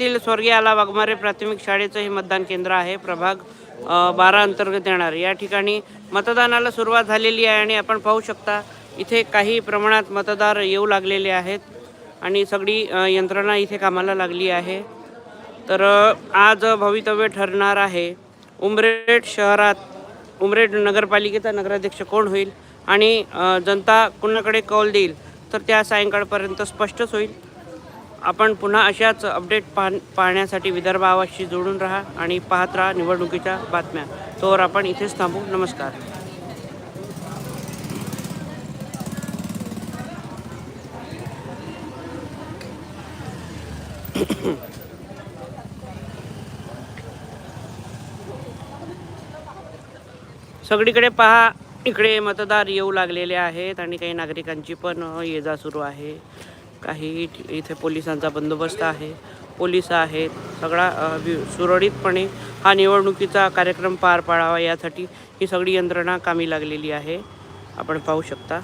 येथील स्वर्गीय आला वाघमारे प्राथमिक शाळेचं हे मतदान केंद्र आहे. प्रभाग बारा अंतर्गत येणार या ठिकाणी मतदानाला सुरुवात झालेली आहे आणि आपण पाहू शकता इथे काही प्रमाणात मतदार येऊ लागलेले आहेत आणि सगळी यंत्रणा इथे कामाला लागली आहे. तर आज भवितव्य ठरणार आहे. उमरेड शहरात उमरेड नगरपालिकेचा नगराध्यक्ष कोण होईल आणि जनता कुणाकडे कौल देईल? तर त्या सायंकाळपर्यंत स्पष्टच होईल. आपण पुन्हा अशाच अपडेट पाह पाहण्यासाठी विदर्भ आवाजशी जोडून राहा आणि पाहत राहा निवडणुकीच्या बातम्या. तोवर आपण इथेच थांबू. नमस्कार. सगळीकडे पहा इकडे मतदार येऊ लागलेले आहेत आणि काही नागरिकांची पण ये जा सुरू आहे. काही इथे पोलिसांचा बंदोबस्त आहे. पोलीस आहेत. सगळा वि- सुरळीतपणे हा निवडणुकीचा कार्यक्रम पार पाडावा यासाठी ही सगळी यंत्रणा कामी लागलेली आहे. आपण पाहू शकता.